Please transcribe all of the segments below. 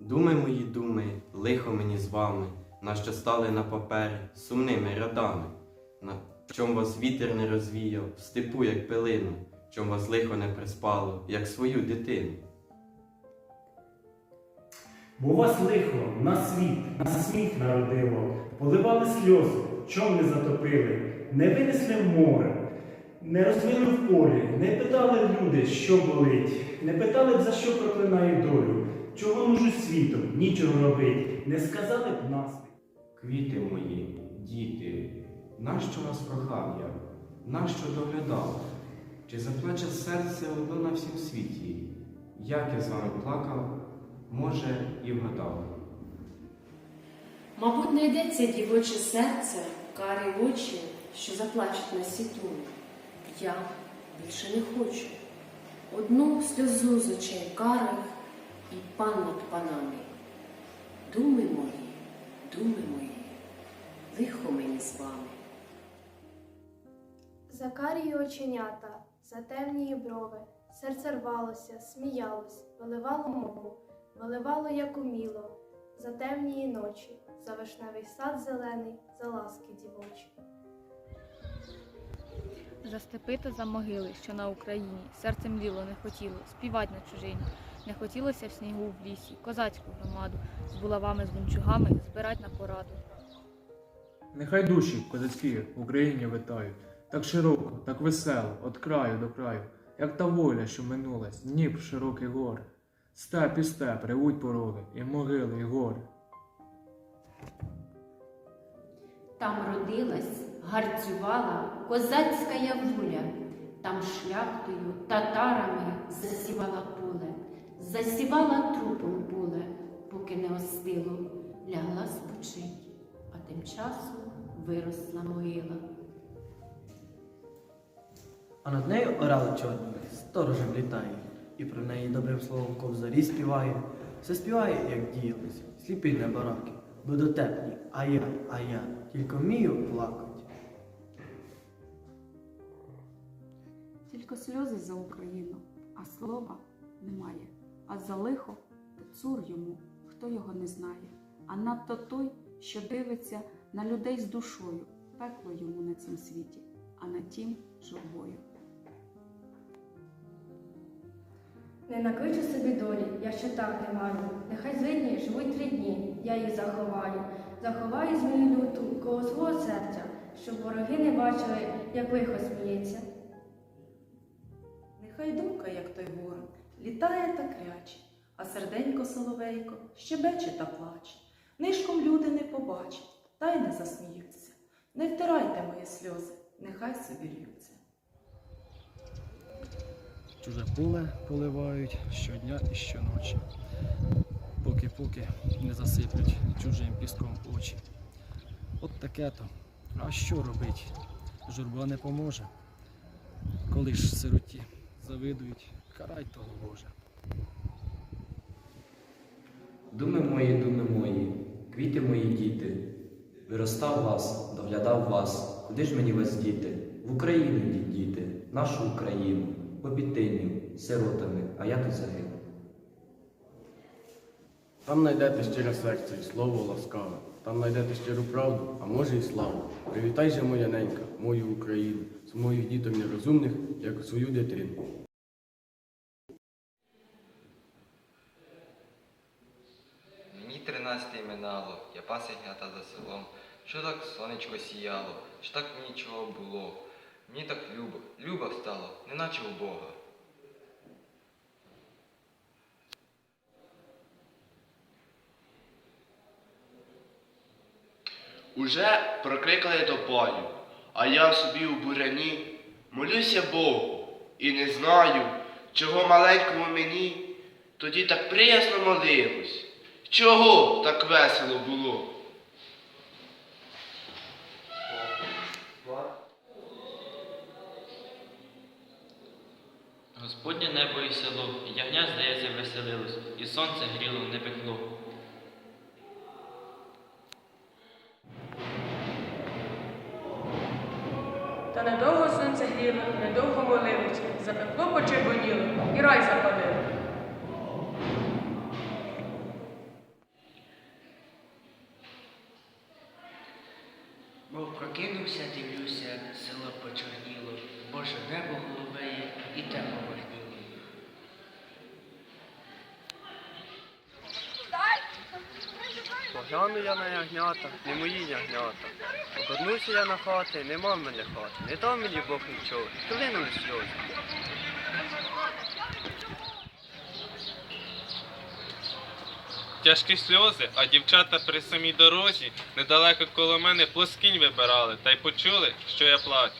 Думи мої думи, лихо мені з вами, нащо стали на папері сумними рядами, на чом вас вітер не розвіяв, в степу, як пилину, чом вас лихо не приспало, як свою дитину. Бо вас лихо на світ, на сміх народило, поливали сльози, чом не затопили, не винесли в море, не розвили в полі, не питали люди, що болить, не питали б, за що проклинаю долю, чого нужу світом, нічого робить, не сказали б наспіх. Квіти мої, діти, нащо вас прохав я, нащо доглядав? Чи заплаче серце одно на всім світі? Як я з вами плакав, може, і вгадав. Мабуть, не йдеться дівоче серце, карі очі, що заплачуть на світу. Я більше не хочу. Одну сльозу з очей карих і пан над панами. Думи мої, думи мої, лихо мені з вами. За карії оченята, за темні брови, серце рвалося, сміялось, виливало мову, виливало, як уміло, за темні ночі, за вишневий сад зелений, за ласки дівочі. За степи та за могили, що на Україні, серцем ліло не хотіло, співать на чужині. Не хотілося в снігу в лісі, козацьку громаду, з булавами, з гунчугами збирать на пораду. Нехай душі козацькі в Україні витають, так широко, так весело, від краю до краю, як та воля, що минулась, Дніпр широкий гори. Степ і степ ревуть пороги, і могили, і гори. Там родилась, гарцювала козацька явуля, там шляхтою, татарами засівала поле, засівала трупом поле, поки не остило, лягла спочить, а тим часом виросла могила. А над нею орали чорними сторожем літає, і про неї добрим словом ковзарі співає. Все співає, як діялись, сліпий на бараки, бо дотепні, а я, а я, тільки вмію плакать. Тільки сльози за Україну, а слова немає. А за лихо цур йому, хто його не знає. А надто той, що дивиться на людей з душою, пекло йому на цім світі, а на тім журбою. Не накличу собі долі, я ще так не маю. Нехай злидні живуть три дні, я їх заховаю. Заховаю змію люту коло свого серця, щоб вороги не бачили, як лихо сміється. Нехай думка, як той ворог, літає та кряче, а серденько соловейко щебече та плаче. Нишком люди не побачать, та й не засміються. Не втирайте мої сльози, нехай собі льються. Чуже поле поливають щодня і щоночі, поки-поки не засиплють чужим піском очі. От таке то. А що робить? Журба не поможе. Коли ж сироті завидують, карай того Боже. Думи мої, думи мої, квіти мої діти, виростав вас, доглядав вас, куди ж мені вас діти? В Україну діти, нашу Україну, побітиню, сиротами, а я тут загину. Там знайдете щире серце і слово ласкаве, там знайдете щиру правду, а може і славу. Привітай же, моя ненька, мою Україну, з моїх діток нерозумних, як свою дитину. Мені тринадцяте минало, я пас ягнята за селом. Що так сонечко сіяло, що так мені чого було. Мені так любо, любо стало, неначе у Бога. Уже прокликали до бою, а я собі у буряні молюся Богу і не знаю, чого маленькому мені тоді так приясно молилось. Чого так весело було? Господнє небо і село, і ягня, здається, веселилось, і сонце гріло не пекло. Та недовго сонце гріло, недовго молилось, запекло почервоніло, і рай запалив. Мов прокинувся, дивлюся, село почорніло. Боже небо голубеє і те поважніло. Погляну я на ягнята, не мої ягнята. Повернуся я на хати, нема мене хати, не дав мені Бог нічого, долинули сльози. Тяжкі сльози, а дівчата при самій дорозі недалеко коло мене плоскінь вибирали та й почули, що я плачу.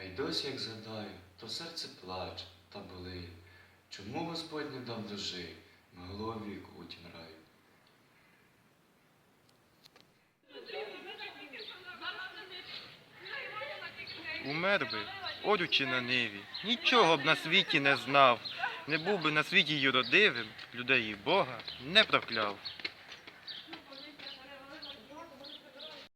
а й досі, як згадаю, то серце плаче та болить. Чому Господь не дав душі, могло віку у раю? Умер би, орючи на ниві, нічого б на світі не знав, не був би на світі юродивим, людей і Бога не прокляв.